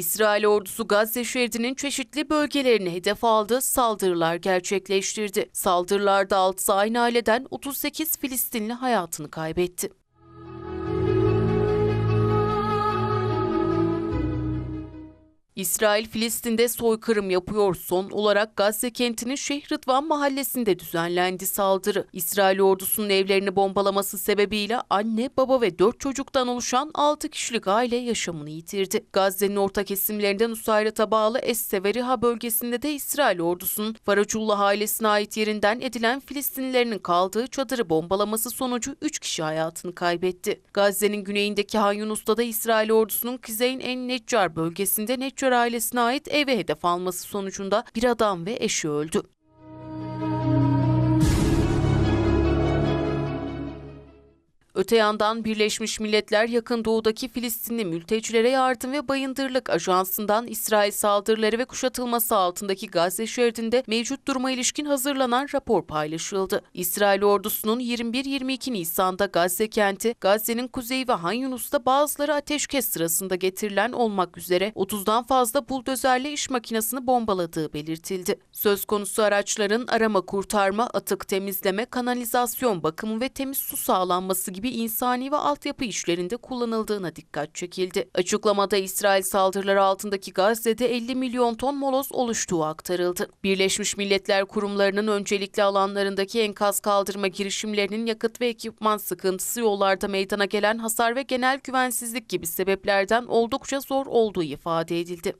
İsrail ordusu Gazze şeridinin çeşitli bölgelerini hedef aldı, saldırılar gerçekleştirdi. Saldırılarda 6 aynı aileden 38 Filistinli hayatını kaybetti. İsrail Filistin'de soykırım yapıyor. Son olarak Gazze kentinin Şeyh Rıdvan mahallesinde düzenlendi saldırı. İsrail ordusunun evlerini bombalaması sebebiyle anne, baba ve 4 çocuktan oluşan 6 kişilik aile yaşamını yitirdi. Gazze'nin orta kesimlerinden Nusayret'e bağlı Es-Severiha bölgesinde de İsrail ordusunun Faracullah ailesine ait yerinden edilen Filistinlilerin kaldığı çadırı bombalaması sonucu 3 kişi hayatını kaybetti. Gazze'nin güneyindeki Han Yunus'ta da İsrail ordusunun Kizeyn en Neccar bölgesinde Neccar ailesine ait eve hedef alması sonucunda bir adam ve eşi öldü. Öte yandan Birleşmiş Milletler yakın doğudaki Filistinli mültecilere yardım ve bayındırlık ajansından İsrail saldırıları ve kuşatılması altındaki Gazze şeridinde mevcut duruma ilişkin hazırlanan rapor paylaşıldı. İsrail ordusunun 21-22 Nisan'da Gazze kenti, Gazze'nin kuzeyi ve Han Yunus'ta bazıları ateşkes sırasında getirilen olmak üzere 30'dan fazla buldozerle iş makinesini bombaladığı belirtildi. Söz konusu araçların arama kurtarma, atık temizleme, kanalizasyon bakımı ve temiz su sağlanması gibi insani ve altyapı işlerinde kullanıldığına dikkat çekildi. Açıklamada İsrail saldırıları altındaki Gazze'de 50 milyon ton moloz oluştuğu aktarıldı. Birleşmiş Milletler kurumlarının öncelikli alanlarındaki enkaz kaldırma girişimlerinin yakıt ve ekipman sıkıntısı yollarda meydana gelen hasar ve genel güvensizlik gibi sebeplerden oldukça zor olduğu ifade edildi.